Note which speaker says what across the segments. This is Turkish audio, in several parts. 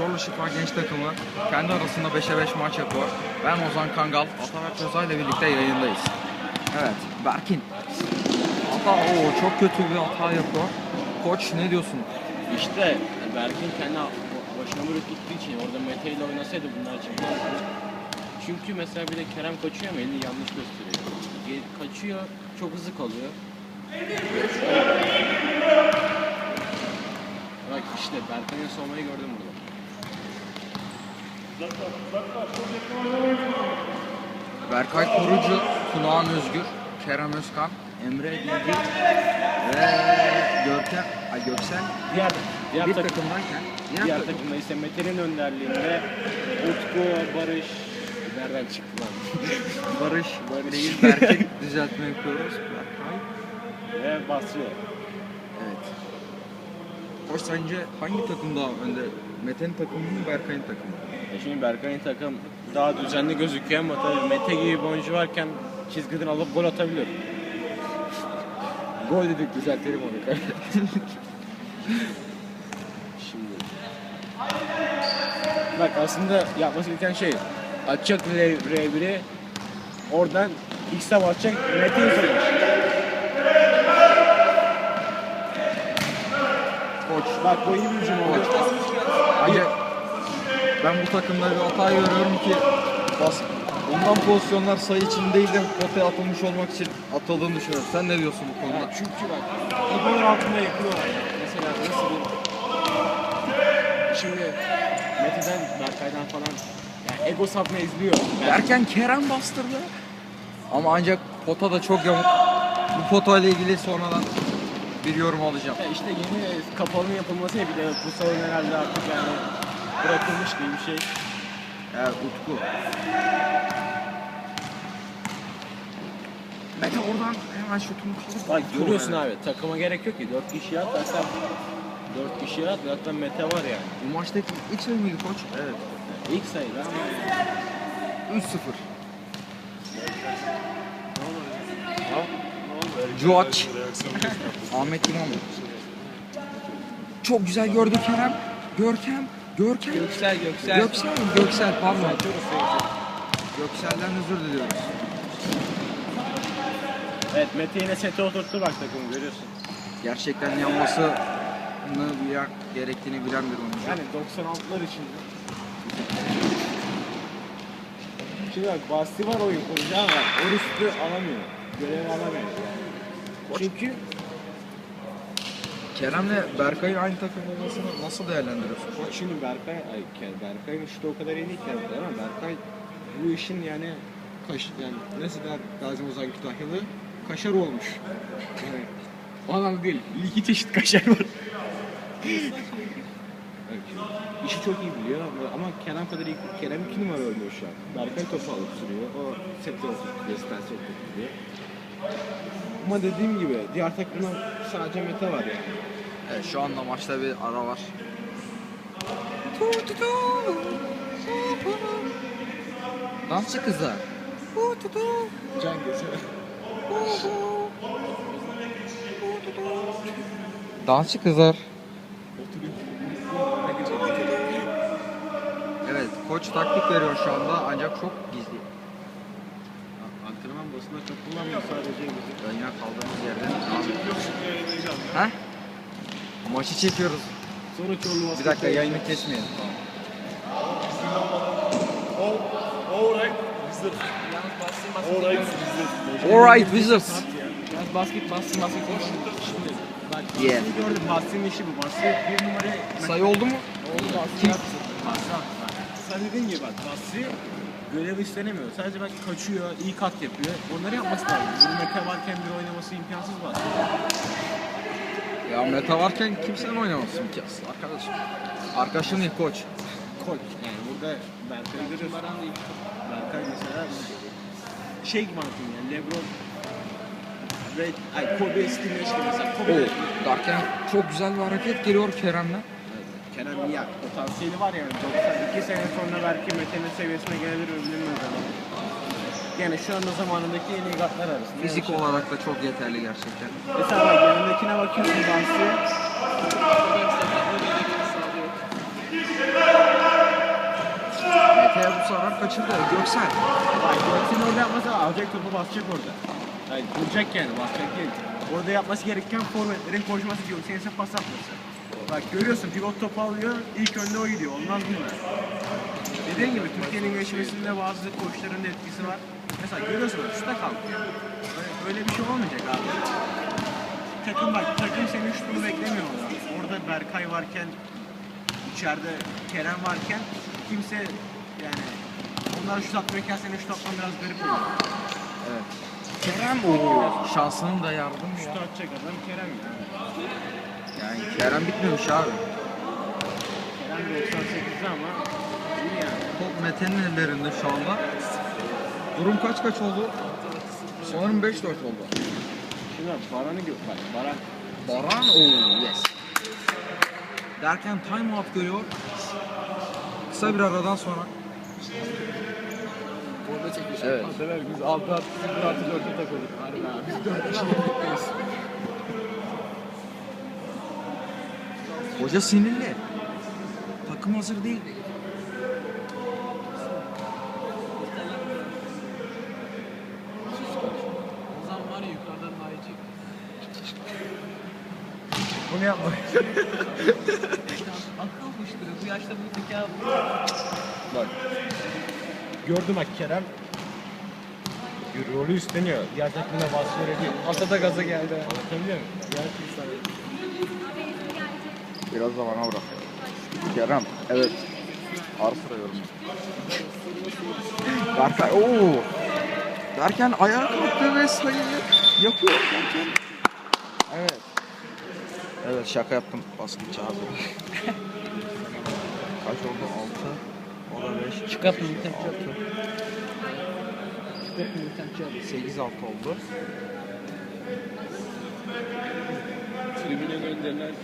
Speaker 1: Çorlu Şifa Genç takımı kendi arasında 5'e 5 maç yapıyor. Ben Ozan Kangal, Ataberk Özay ile birlikte yayındayız. Evet, Berkin. Hata, o çok kötü bir hata yapıyor. Koç ne diyorsun?
Speaker 2: İşte Berkin kendi başına vurup gittiği için orada Mete ile oynasaydı bunlar çıkmazdı. Çünkü mesela bir de Kerem kaçıyor ama elini yanlış gösteriyor. Kaçıyor, çok hızlı kalıyor. Bak işte Berkan'ın savunmayı gördüm burada.
Speaker 1: Berkay Korucu, Tunağan Özgür, Kerem Özkan, Emre Bilgi ve Görkem, ay Göksel
Speaker 2: Diğer, diğer
Speaker 1: bir
Speaker 2: takım,
Speaker 1: takımdayken diğer,
Speaker 2: diğer
Speaker 1: takım,
Speaker 2: takımda ise Mete'nin önderliğinde Utku, Barış, nereden çıktı lan?
Speaker 1: Barış,
Speaker 2: Barış.
Speaker 1: değil Berkin düzeltme yapıyoruz. Berkay.
Speaker 2: Ve Basri.
Speaker 1: Evet. Koç sence hangi takım daha önde? Mete'nin takımı mı Berkay'ın takımı? mı?
Speaker 2: E şimdi Berkay'ın takım daha düzenli gözüküyor ama tabii Mete gibi bir oyuncu varken çizgiden alıp gol atabilir. Gol dedik düzeltelim onu kardeşim. şimdi. Bak aslında yapması gereken şey açacak R1'i oradan X'e atacak Mete'yi söylemiş.
Speaker 1: Koç.
Speaker 2: Bak bu iyi bir hücum oldu.
Speaker 1: Ancak ben bu takımda bir hata görüyorum ki bas, ondan pozisyonlar sayı için değil de potaya atılmış olmak için atıldığını düşünüyorum. Sen ne diyorsun bu konuda?
Speaker 2: Ya çünkü bak Ego'nun altında yapıyorlar. Mesela nasıl bir... Şimdi Mete'den, Berkay'dan falan yani ego sapma izliyor. Yani
Speaker 1: Derken Kerem bastırdı. Ama ancak pota da çok yamuk. Bu pota ile ilgili sonradan bir yorum alacağım.
Speaker 2: ya işte yeni kapalının yapılması ya bir de bu salon herhalde artık yani bırakılmış gibi bir şey.
Speaker 1: Evet Utku. Mete oradan hemen şutunu kaldır.
Speaker 2: Bak görüyorsun abi takıma gerek yok ki 4 kişi at zaten 4 kişi at zaten Mete var yani.
Speaker 1: Bu maçtaki ilk sayı mıydı koç? Evet.
Speaker 2: İlk sayıda ama
Speaker 1: 3-0. George. Ahmet İmamoğlu. Çok güzel gördü Kerem. Görkem. Görkem.
Speaker 2: Göksel Göksel.
Speaker 1: Göksel. Göksel pardon. Göksel'den özür diliyoruz.
Speaker 2: Evet Mete yine sete oturttu bak takımı görüyorsun.
Speaker 1: Gerçekten yanmasını bilen, gerektiğini bilen bir oyuncu.
Speaker 2: Yani 96'lar için. Şimdi bak Basti var oyun kurucu ama o riski alamıyor. Görev alamıyor. Çünkü
Speaker 1: Kerem'le Berkay'ın aynı takım olmasını nasıl değerlendiriyorsun?
Speaker 2: Koç şimdi Berkay, ay Ke- Berkay'ın şutu o kadar iyi değil ki ama Berkay bu işin yani kaş, yani nasıl der Gazi Ozan Kütahyalı kaşar olmuş. Yani o anlamda değil. iki çeşit kaşar var. Evet, İşi çok iyi biliyor ama- ama Kerem kadar iyi, Kerem iki numara oynuyor şu an. Berkay topu alıp sürüyor, o seti oturtuyor, stansı oturtuyor. Ama dediğim gibi diğer takımda sadece Mete var yani.
Speaker 1: Evet, şu anda maçta bir ara var. Dansçı kızlar.
Speaker 2: Can.
Speaker 1: Dansçı kızlar. Evet, koç taktik veriyor şu anda ancak çok gizli.
Speaker 2: Kullanmıyor sadece bizi.
Speaker 1: Ben yine kaldığımız yerden Ha? Maçı çekiyoruz.
Speaker 2: Sonra Çorlu
Speaker 1: Bir dakika yayını kesmeyelim.
Speaker 3: Alright, bizde. Alright, bizde.
Speaker 1: Alright Wizards.
Speaker 2: Biraz basket bastım basket Şimdi bak
Speaker 1: Yeah.
Speaker 2: Gördüm. Basri'nin işi bu. Basri bir numara
Speaker 1: Sayı oldu mu?
Speaker 2: Basri yaptı. bak. Sen dediğin gibi bak Basri görev üstlenemiyor. Sadece bak kaçıyor, iyi kat yapıyor. Onları yapması lazım. Bir Mete varken bir oynaması imkansız var.
Speaker 1: Ya meta varken kimsenin oynamasın ki aslında arkadaşım. Arkadaşın değil koç.
Speaker 2: Koç. Yani burada Berkay görüyorsun. Berkay mesela şey gibi anlatayım yani Lebron Red, ay Kobe gibi mesela. Kobe
Speaker 1: O derken çok güzel bir hareket geliyor Kerem'le.
Speaker 2: Kerem yani. Potansiyeli var yani. 92 sene sonra belki Mete'nin seviyesine gelebilir bilinmez ama. Yani şu anda zamanındaki en iyi gatlar arasında.
Speaker 1: Fizik
Speaker 2: Yani
Speaker 1: olarak da çok yeterli gerçekten.
Speaker 2: Mesela bak yanındakine bakıyorsun Bansi.
Speaker 1: Mete'ye bu sefer kaçırdı. Göksel.
Speaker 2: Bak Göksel'in orada yapmasa alacak topu basacak orada. Yani duracak yani basacak değil. Orada yapması gereken forvetlerin koşması Göksel'in ise pas atması. Bak görüyorsun pivot topu alıyor, ilk önde o gidiyor. Olmaz bunlar. Dediğim gibi Türkiye'nin geçmesinde bazı koçların da etkisi var. Mesela görüyorsun üstte kalkıyor. Böyle, böyle bir şey olmayacak abi. Takım bak, takım senin şutunu beklemiyor orada. Orada Berkay varken, içeride Kerem varken kimse yani onlar şut atmıyorken senin şut atman biraz garip oluyor.
Speaker 1: Evet. Kerem o şansının da yardım
Speaker 2: Şut
Speaker 1: ya.
Speaker 2: atacak adam Kerem ya.
Speaker 1: Yani Kerem bitmemiş abi.
Speaker 2: Kerem 98'de ama iyi yani.
Speaker 1: Top Mete'nin ellerinde şu anda. Durum kaç kaç oldu? Sanırım 5-4 oldu.
Speaker 2: Şimdi bak Baran'ı gör bak Baran.
Speaker 1: Baran o yes. Derken time out görüyor. Kısa bir aradan sonra. Evet.
Speaker 3: Bu sefer biz 6 artı 0 artı 4'e takıldık. Biz 4 kişi
Speaker 1: Hoca sinirli. Takım hazır değil.
Speaker 4: O zaman var ya yukarıdan.
Speaker 2: Bunu yapma.
Speaker 4: Akıl fışkırıyor. Bu yaşta bunu zeka
Speaker 2: bak. Gördüm bak Kerem. Rolü üstleniyor. Diğer takımda vasfı ediyor.
Speaker 4: Ata da gaza geldi.
Speaker 2: Anlatabiliyor muyum? Gerçekten.
Speaker 1: Biraz da bana bırak. Kerem. Evet. Ara sıra yorum. Berkay. Oo. Derken ayağa kalktı ve sayıyı yapıyor. Derken. Evet. Evet şaka yaptım. Basketçi abi. Kaç oldu? 6. O da 5.
Speaker 4: Çıkart mı bir tane
Speaker 1: 6.
Speaker 4: Çıkart mı bir tane çabuk.
Speaker 1: 8 6 oldu.
Speaker 3: Tribüne gönderilen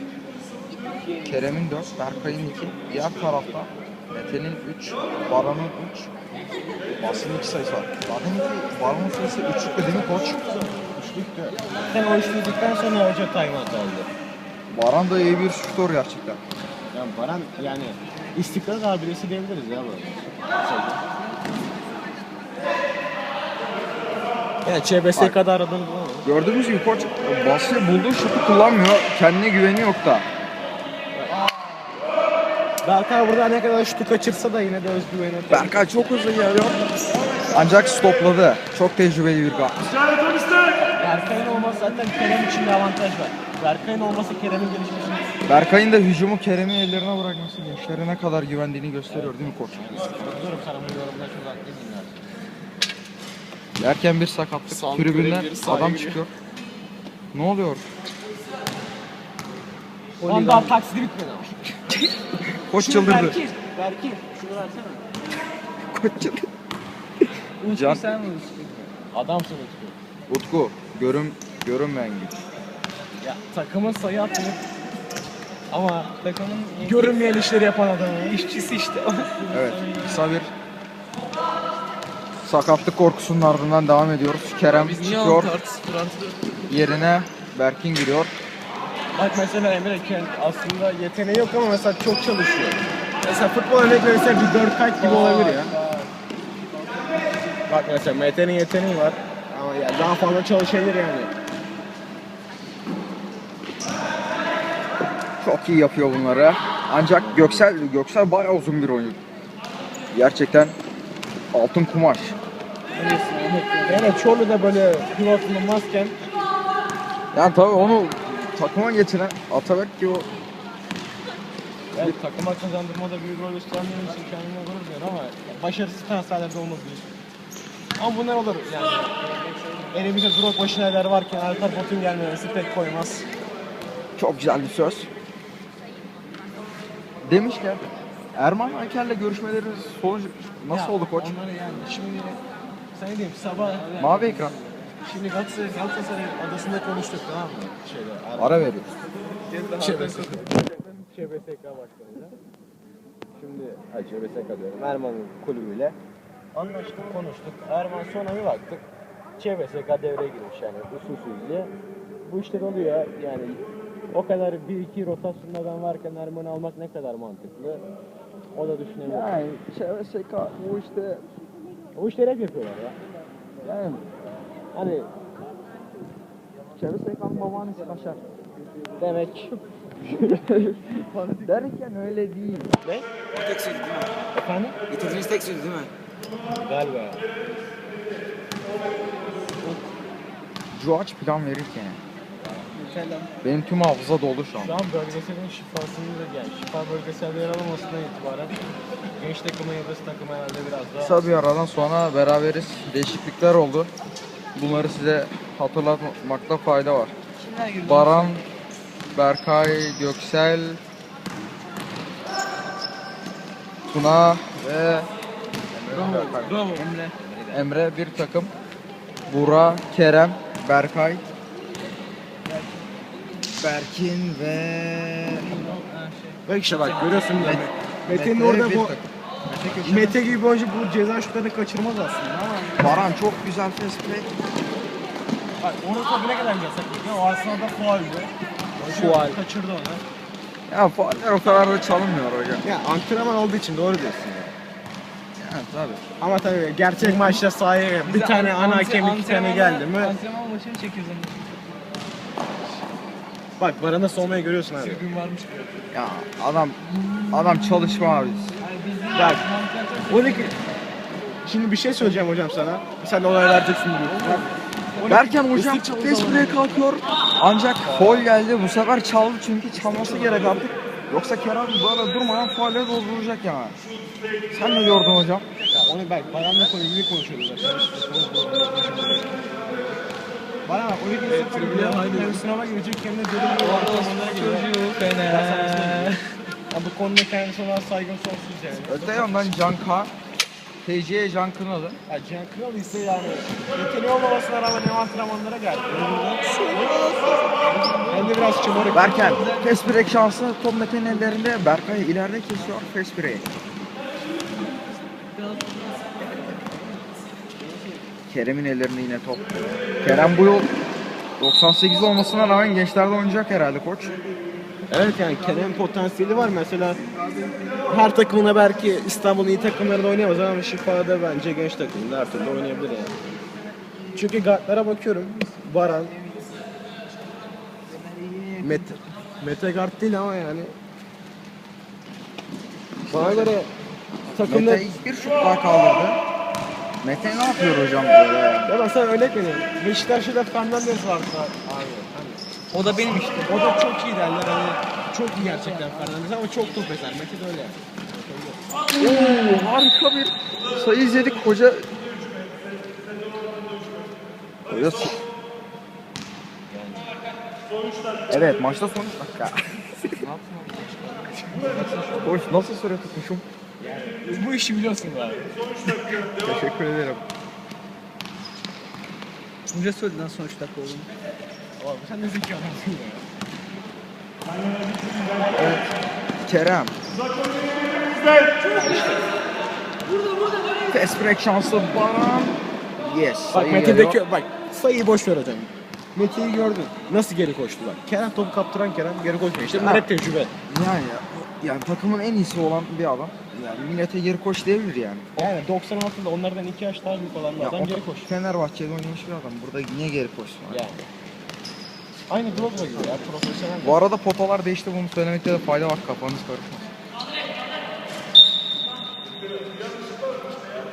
Speaker 1: Kerem'in 4, Berkay'ın 2. Diğer tarafta Mete'nin 3, Baran'ın 3. Basın 2 sayısı var. Zaten iki, Baran'ın sayısı 3'lüktü değil mi koç?
Speaker 2: Üçlüktü. Sen o üçlüydükten sonra hoca timeout aldı.
Speaker 1: Baran da iyi bir şutör gerçekten.
Speaker 2: Yani Baran yani istikrar abidesi diyebiliriz ya bu. Yani ÇBSK'da aradığını bulamam.
Speaker 1: Gördüğümüz gibi koç basıyı bulduğu şutu kullanmıyor. Kendine güveni yok da.
Speaker 2: Berkay burada ne kadar şutu kaçırsa da yine de özgüveni.
Speaker 1: Berkay çok hızlı geliyor. Ancak stopladı. Çok tecrübeli bir guard.
Speaker 2: Berkay'ın olması zaten Kerem için bir avantaj var. Berkay'ın olması Kerem'in gelişmesini
Speaker 1: Berkay'ın da hücumu Kerem'in ellerine bırakması gençlere ne kadar güvendiğini gösteriyor değil mi koç?
Speaker 2: Katılıyorum sana bu yorumda çok haklısın ya.
Speaker 1: Derken bir sakatlık.
Speaker 3: Sağlık
Speaker 1: Tribünden adam çıkıyor. Ne oluyor?
Speaker 2: Ondan daha taksidi bitmedi ama.
Speaker 1: Koç çıldırdı.
Speaker 2: Berkin, Berkin şunu versene.
Speaker 1: Koç çıldırdı.
Speaker 4: Can.
Speaker 1: Can.
Speaker 4: sen mi?
Speaker 2: Adamsın Utku.
Speaker 1: Utku, görün, görünmeyen güç.
Speaker 2: Ya takımın sayı atmayıp ama
Speaker 4: Takımın
Speaker 2: görünmeyen işleri yapan adam. ya.
Speaker 4: işçisi işte.
Speaker 1: Evet, kısa bir sakatlık korkusunun ardından devam ediyoruz. Kerem çıkıyor,
Speaker 4: 6 artı 0 artı 4
Speaker 1: yerine Berkin giriyor.
Speaker 2: Bak mesela Emre Ken aslında yeteneği yok ama mesela çok çalışıyor. Mesela futbol örnek verirse bir dört kayıt gibi olabilir ya. Bak mesela Mete'nin yeteneği var ama ya daha fazla çalışabilir yani.
Speaker 1: Çok iyi yapıyor bunları. Ancak Göksel, Göksel bayağı uzun bir oyuncu. Gerçekten altın kumaş.
Speaker 2: Evet Çorlu da böyle pivot bulunmazken
Speaker 1: Yani tabii onu takıma getiren Atabek ki o
Speaker 2: evet, takıma kazandırmada büyük rol üstlendiğim için kendime gurur duyuyorum ama başarısız transferlerde olmaz diyor. Ama bunlar olur yani. Elimizde Drogba Schneider varken Alper Bot'un gelmemesi pek koymaz.
Speaker 1: çok güzel bir söz. Demişken Erman Aker'le görüşmeleri sonucu nasıl
Speaker 2: Ya,
Speaker 1: oldu koç?
Speaker 2: Onları yani şimdi sen diyeyim sabah
Speaker 1: Mavi ekran.
Speaker 2: Şimdi Galatasaray, Galatasaray adasında konuştuk tamam mı? Şeyde,
Speaker 1: Ara veriyoruz.
Speaker 2: ÇBSK. ÇBSK başkanıyla. Şimdi, ay ÇBSK diyorum, Erman'ın kulübüyle. Anlaştık, konuştuk. Erman sonra bir baktık. ÇBSK devreye girmiş yani usulsüzlüğe. Bu işler oluyor yani o kadar bir iki rotasyonlardan varken Erman'ı almak ne kadar mantıklı. O da düşünemiyor.
Speaker 1: Yani ÇVSK bu işte
Speaker 2: O işleri hep yapıyorlar ya.
Speaker 1: yani
Speaker 2: Hani
Speaker 1: ÇVSK'nın babaannesi kaşar.
Speaker 2: demek.
Speaker 1: Derken öyle değil.
Speaker 3: Tek söyledi değil mi?
Speaker 2: Efendim?
Speaker 3: Getirdiğiniz tek söyledi değil mi?
Speaker 2: Galiba.
Speaker 1: Cuaç plan verirken. Benim tüm hafıza dolu şu an.
Speaker 2: Şu an bölgeselin şifasını da yani şifa bölgesel yer alınmasından itibaren genç takımı yıldız takımı herhalde biraz daha
Speaker 1: Kısa bir aradan sonra beraberiz. Değişiklikler oldu. Bunları size hatırlatmakta fayda var. Baran, Berkay, Göksel, Tuna ve
Speaker 4: Bravo. Emre.
Speaker 1: Emre bir takım. Bura, Kerem, Berkay, Berkin ve.
Speaker 2: Bak işte bak görüyorsun. Mete'nin
Speaker 1: Mete
Speaker 2: orada
Speaker 1: bir
Speaker 2: bu
Speaker 1: takım.
Speaker 2: Mete gibi bir oyuncu bu ceza şutlarını kaçırmaz aslında
Speaker 1: Baran çok güzel fast play.
Speaker 2: bak onu tabii ne kadar yasak ya o aslında da fauldü.
Speaker 1: Faul.
Speaker 2: Kaçırdı onu.
Speaker 1: Ya fauller o kadar da çalınmıyor hocam.
Speaker 2: Ya antrenman olduğu için doğru diyorsun ya.
Speaker 1: Yani tabii.
Speaker 2: Ama tabii gerçek maçta sahaya bir
Speaker 4: Biz
Speaker 2: tane
Speaker 4: an-
Speaker 2: ana hakem iki tane geldi mi?
Speaker 4: Antrenman maçını çekiyoruz.
Speaker 2: Bak Baran'a soğumayı görüyorsun abi.
Speaker 4: Gün varmış.
Speaker 1: Ya adam adam çalışma abi.
Speaker 4: Yani.
Speaker 2: Bak.
Speaker 4: Mantıklı-
Speaker 2: 12 Şimdi bir şey söyleyeceğim hocam sana. Sen de olay vereceksin 12
Speaker 1: Derken hocam fast play kalkıyor. Ancak foul geldi. Bu sefer çaldı çünkü çalması gerek artık. Yoksa Kerem böyle durmadan faulle dolduracak yani. Sen ne gördün hocam?
Speaker 2: Ya onu bak Baran'la konu ilgili konuşuyoruz zaten. Baran bak 12 istik
Speaker 4: tribüne aynı.
Speaker 2: hem sınava girecek de deli bir antrenmanlara giriyor.
Speaker 4: Fena.
Speaker 2: Ya bu konuda kendisi olan saygım sonsuz yani.
Speaker 1: Öte yandan Can K. TC Can Kınalı.
Speaker 2: Ya Cihan Kral ise yani yeteneği olmamasına rağmen hem antrenmanlara geldi. Hem de biraz şımarık.
Speaker 1: Berken fast break şansı top Mete'nin ellerinde. Berkay ileride kesiyor fast break. Kerem'in ellerinde yine top. Kerem bu yıl 98 olmasına rağmen gençlerde oynayacak herhalde koç.
Speaker 2: Evet yani Kerem potansiyeli var. Mesela her takımına belki İstanbul'un iyi takımlarında oynayamaz ama Şifa'da bence genç takımında her türlü oynayabilir yani. Çünkü guardlara bakıyorum. Baran, Mete, Mete guard değil ama yani bana göre takımda
Speaker 1: Mete ilk bir şut daha kaldırdı. Mete ne yapıyor hocam böyle?
Speaker 2: ya ben sana örnek vereyim. Beşiktaş'ta Fernandes vardı abi.
Speaker 4: O da benim işte.
Speaker 2: o da çok iyi derler hani çok iyi gerçekten Fernandes ama çok top eser. Mete de öyle yani.
Speaker 1: Oo, harika bir sayı izledik hoca. Hoca Evet maçta son dakika. Hoş nasıl süre tutmuşum?
Speaker 2: Bu işi biliyorsun abi.
Speaker 1: Teşekkür ederim.
Speaker 4: Hoca söyledi lan son 3 dakika olduğunu.
Speaker 2: Oğlum sen ne zeki adamsın ya.
Speaker 1: Kerem. Fast break şansı Baran. Yes.
Speaker 2: Bak
Speaker 1: sayı geliyor.
Speaker 2: bak sayıyı boş ver hocam. Mete'yi gördün. Nasıl geri koştu bak. Kerem topu kaptıran Kerem geri koşmuyor. İşte bunlar hep tecrübe.
Speaker 1: Yani, yani takımın en iyisi olan bir adam. Yani millete geri koş diyebilir yani.
Speaker 2: Yani 96'da onlardan 2 yaş daha büyük olan bir
Speaker 1: Ya
Speaker 2: adam
Speaker 1: o
Speaker 2: geri koş.
Speaker 1: Fenerbahçe'de oynamış bir adam. Burada niye geri koşsun? abi?
Speaker 2: Yani. Aynı Drogba gibi ya profesyonel.
Speaker 1: Bu arada potalar değişti bunu söylemekte de fayda var kafanız karışmasın.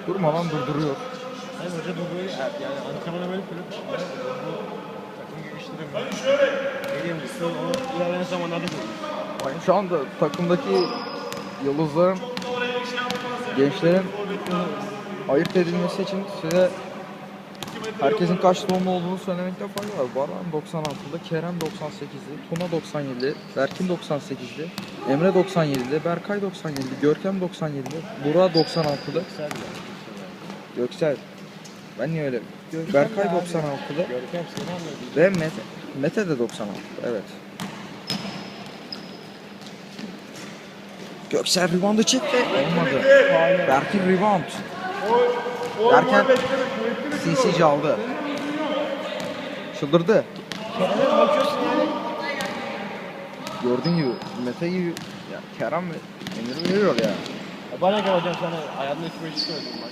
Speaker 1: Durmadan durduruyor.
Speaker 2: Yani hoca da böyle yani antrenmana böyle kulüp bu takım geliştiremiyor. Geleyim lise onu ilerleyen zamanlarda.
Speaker 1: Yani şu anda takımdaki yıldızların, gençlerin ayırt edilmesi için size herkesin kaç doğumlu olduğunu söylemekte fayda var. Baran 96'lı, Kerem 98'li, Tuna 97'li, Berkin 98'li, Emre 97'li, Berkay 97'li, Görkem 97'li, Burak 96'lı,
Speaker 2: Güzel bir
Speaker 1: Göksel. Ben niye öyle? Berkay 96'lı
Speaker 2: Görkem
Speaker 1: ve Mete. Mete de 96'lı. Evet. Göksel reboundu çekti. Olmadı. Berkin rebound. Derken CC aldı. Çıldırdı. Gördüğün gibi Mete gibi ya Kerem ve Emir veriyor ya.
Speaker 2: Bana hocam sana hayatımda hiç böyle söyledim bak.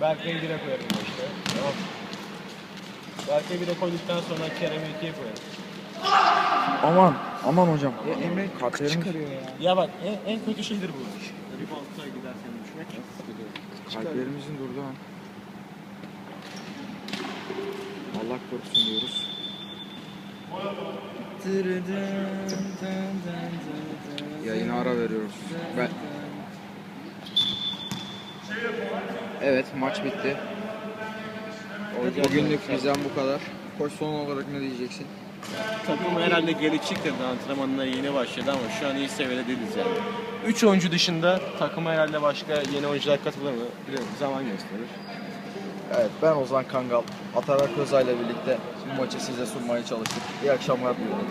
Speaker 2: Berkay'ı bire koyarım işte. Tamam. Berkay'ı bire koyduktan sonra Kerem'i ikiye koyarım.
Speaker 1: Aman, aman hocam.
Speaker 4: Ya Emre
Speaker 1: Kalplerim-
Speaker 4: çıkarıyor ya.
Speaker 2: Ya bak en, en kötü şeydir bu. Rebound'a giderken düşmek.
Speaker 1: Kalplerimizin durduğu an. Allah korusun diyoruz. Yayına ara veriyoruz. Ben... Evet maç bitti. Bugünlük bizden bu kadar. Koç son olarak ne diyeceksin?
Speaker 2: Takım herhalde geri çıktı antrenmanına yeni başladı ama şu an iyi seviyede değiliz yani. 3 oyuncu dışında takıma herhalde başka yeni oyuncular katılır mı? Bilmiyorum, zaman gösterir.
Speaker 1: Evet ben Ozan Kangal. Ataberk Özay ile birlikte bu maçı size sunmaya çalıştık. İyi akşamlar diliyorum.